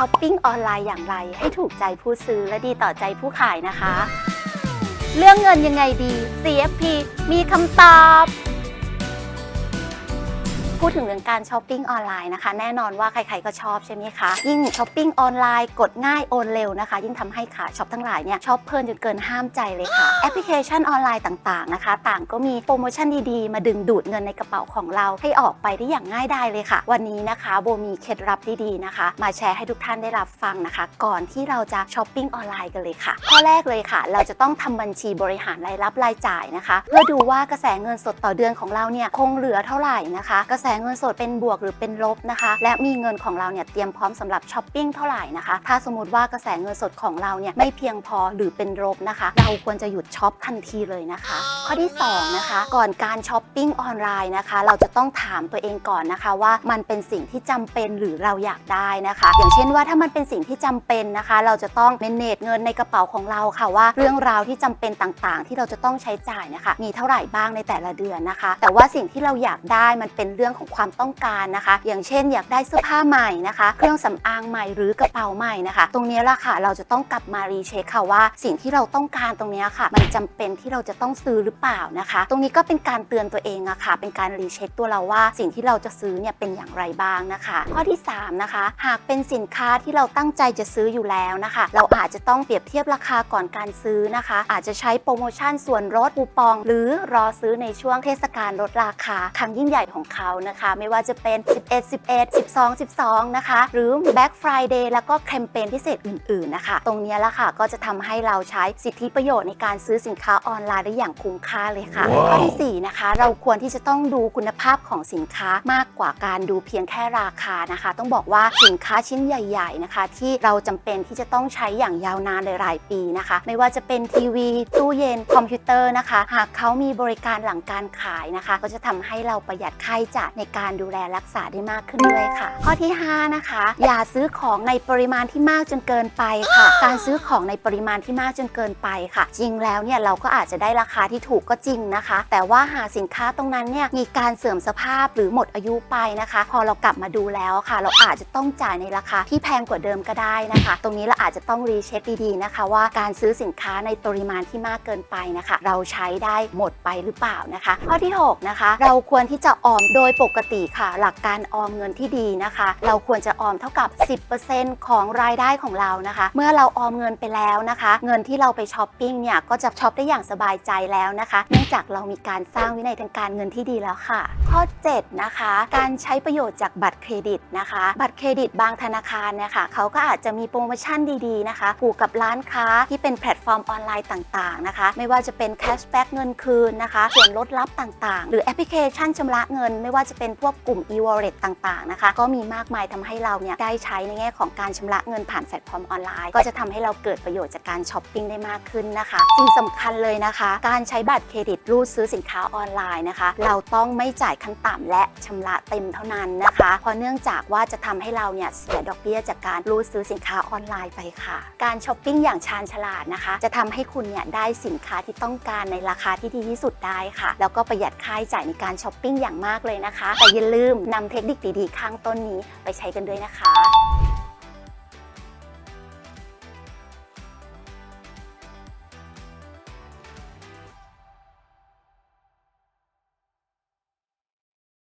ช้อปปิ้งออนไลน์อย่างไร ให้ถูกใจผู้ซื้อและดีต่อใจผู้ขายนะคะ เรื่องเงินยังไงดี CFP มีคำตอบ พูดถึงเรื่องการช้อปปิ้งออนไลน์นะคะ แน่นอนว่าใครๆก็ชอบใช่ไหมคะ ยิ่งช้อปปิ้งออนไลน์กดง่ายโอนเร็วนะคะ ยิ่งทำให้ขาช็อปทั้งหลายเนี่ยช้อบเพลินจนเกินห้ามใจเลยค่ะ แอปพลิเคชันออนไลน์ต่างๆนะคะ ต่างก็มีโปรโมชั่นดีๆ มาดึงดูดเงินในกระเป๋าของเราให้ออกไปได้อย่างง่ายดายเลยค่ะ วันนี้นะคะโบมีเคล็ดลับดีๆนะคะ มาแชร์ให้ทุกท่านได้รับฟังนะคะ ก่อนที่เราจะช้อปปิ้งออนไลน์กันเลยค่ะข้อแรกเลยค่ะ เราจะต้องทำบัญชีบริหารรายรับรายจ่ายนะคะเพื่อดูว่ากระแสเงินสดต่อเดือนของเราเนี่ยคงเหลือเท่าไหร่นะคะ กระแสเงินสดเป็นบวกหรือเป็นลบนะคะ และมีเงินของเราเนี่ยเตรียมพร้อมสำหรับช้อปปิ้งเท่าไหร่นะคะ ถ้าสมมติว่ากระแสเงินสดของเราเนี่ยไม่เพียงพอหรือเป็นลบนะคะ เราควรจะหยุดช็อปทันทีเลยนะคะ ข้อที่สองนะคะ ก่อนการช้อปปิ้งออนไลน์นะคะ เราจะต้องถามตัวเองก่อนนะคะ ว่ามันเป็นสิ่งที่จำเป็นหรือเราอยากได้นะคะ อย่างเช่นว่าถ้ามันเป็นสิ่งที่จำเป็นนะคะ เราจะต้องเมเนจเงินในกระเป๋าของเราค่ะว่า เรื่องราวที่จำเป็นต่างๆ ที่เราจะต้องใช้จ่ายนะคะ มีเท่าไหร่บ้างในแต่ละเดือนนะคะ แต่ว่าสิ่งที่เราอยากได้มันเป็นเรื่องของความต้องการนะคะ อย่างเช่น อยากได้เสื้อผ้าใหม่นะคะ เครื่องสำอางใหม่หรือกระเป๋าใหม่นะคะ ตรงนี้ละค่ะเราจะต้องกลับมารีเช็คค่ะว่า สิ่งที่เราต้องการตรงนี้ค่ะ มันจำเป็นที่เราจะต้องซื้อหรือเปล่านะคะ ตรงนี้ก็เป็นการเตือนตัวเองอะค่ะ เป็นการรีเช็คตัวเราว่า สิ่งที่เราจะซื้อเนี่ยเป็นอย่างไรบ้างนะคะ ข้อที่สามนะคะ หากเป็นสินค้าที่เราตั้งใจจะซื้ออยู่แล้วนะคะ เราอาจจะต้องเปรียบเทียบราคาก่อนการซื้อนะคะ อาจจะใช้โปรโมชั่นส่วนลดคูปอง หรือรอซื้อในช่วงเทศกาลลดราคาครั้งยิ่งใหญ่ของเขานะคะ ไม่ว่าจะเป็น 11 11 12 12 นะคะ หรือ Black Friday แล้วก็แคมเปญพิเศษอื่นๆนะคะ ตรงนี้ละค่ะก็จะทำให้เราใช้สิทธิประโยชน์ในการซื้อสินค้าออนไลน์ได้อย่างคุ้มค่าเลยค่ะว้าวข้อที่สี่นะคะ เราควรที่จะต้องดูคุณภาพของสินค้ามากกว่าการดูเพียงแค่ราคานะคะ ต้องบอกว่าสินค้าชิ้นใหญ่ ๆนะคะ ที่เราจำเป็นที่จะต้องใช้อย่างยาวนานหลายๆปีนะคะ ไม่ว่าจะเป็นทีวี ตู้เย็น คอมพิวเตอร์นะคะ หากเขามีบริการหลังการขายนะคะ ก็จะทำให้เราประหยัดค่าใช้จ่ายในการดูแลรักษาได้มากขึ้นด้วยค่ะ ข้อที่ 5 นะคะ อย่าซื้อของในปริมาณที่มากจนเกินไปค่ะ การซื้อของในปริมาณที่มากจนเกินไปค่ะ จริงแล้วเนี่ยเราก็อาจจะได้ราคาที่ถูกก็จริงนะคะ แต่ว่าหากสินค้าตรงนั้นเนี่ยมีการเสื่อมสภาพหรือหมดอายุไปนะคะ พอเรากลับมาดูแล้วค่ะ เราอาจจะต้องจ่ายในราคาที่แพงกว่าเดิมก็ได้นะคะ ตรงนี้เราอาจจะต้องรีเช็คดีๆนะคะ ว่าการซื้อสินค้าในปริมาณที่มากเกินไปนะคะ เราใช้ได้หมดไปหรือเปล่านะคะ ข้อที่หกนะคะ เราควรที่จะออมโดยปกกติค่ะ หลักการออมเงินที่ดีนะคะ เราควรจะออมเท่ากับ 10%ของรายได้ของเรานะคะ เมื่อเราออมเงินไปแล้วนะคะ เงินที่เราไปช้อปปิ้งเนี่ยก็จะช็อปได้อย่างสบายใจแล้วนะคะเนื่องจากเรามีการสร้างวินัยทางการเงินที่ดีแล้วค่ะ ข้อ 7 นะคะ การใช้ประโยชน์จากบัตรเครดิตนะคะ บัตรเครดิตบางธนาคารเนี่ยค่ะเขาก็อาจจะมีโปรโมชั่นดีๆนะคะผูกกับร้านค้าที่เป็นแพลตฟอร์มออนไลน์ต่างๆนะคะ ไม่ว่าจะเป็นแคชแบ็กเงินคืนนะคะส่วนลดลับต่างๆ หรือแอปพลิเคชันชำระเงิน ไม่ว่าจะเป็นพวกกลุ่ม e-wallet ต่างๆนะคะ ก็มีมากมายทำให้เราเนี่ยได้ใช้ในแง่ของการชำระเงินผ่านแพลตฟอร์มออนไลน์ ก็จะทำให้เราเกิดประโยชน์จากการช้อปปิ้งได้มากขึ้นนะคะสิ่งสำคัญเลยนะคะ การใช้บัตรเครดิตรูดซื้อสินค้าออนไลน์นะคะ เราต้องไม่จ่ายขั้นต่ำและชำระเต็มเท่านั้นนะคะ เพราะเนื่องจากว่าจะทำให้เราเนี่ยเสียดอกเบี้ยจากการรูดซื้อสินค้าออนไลน์ไปค่ะ การช้อปปิ้งอย่างชาญฉลาดนะคะ จะทำให้คุณเนี่ยได้สินค้าที่ต้องการในราคาที่ดีที่สุดได้ค่ะ แล้วก็ประหยัดค่าใช้จ่ายในการช้อปปิ้งอย่างมากเลยนะคะนะคะ แต่อย่าลืมนำเทคนิคดีๆ ข้างต้นนี้ไปใช้กันด้วยนะคะ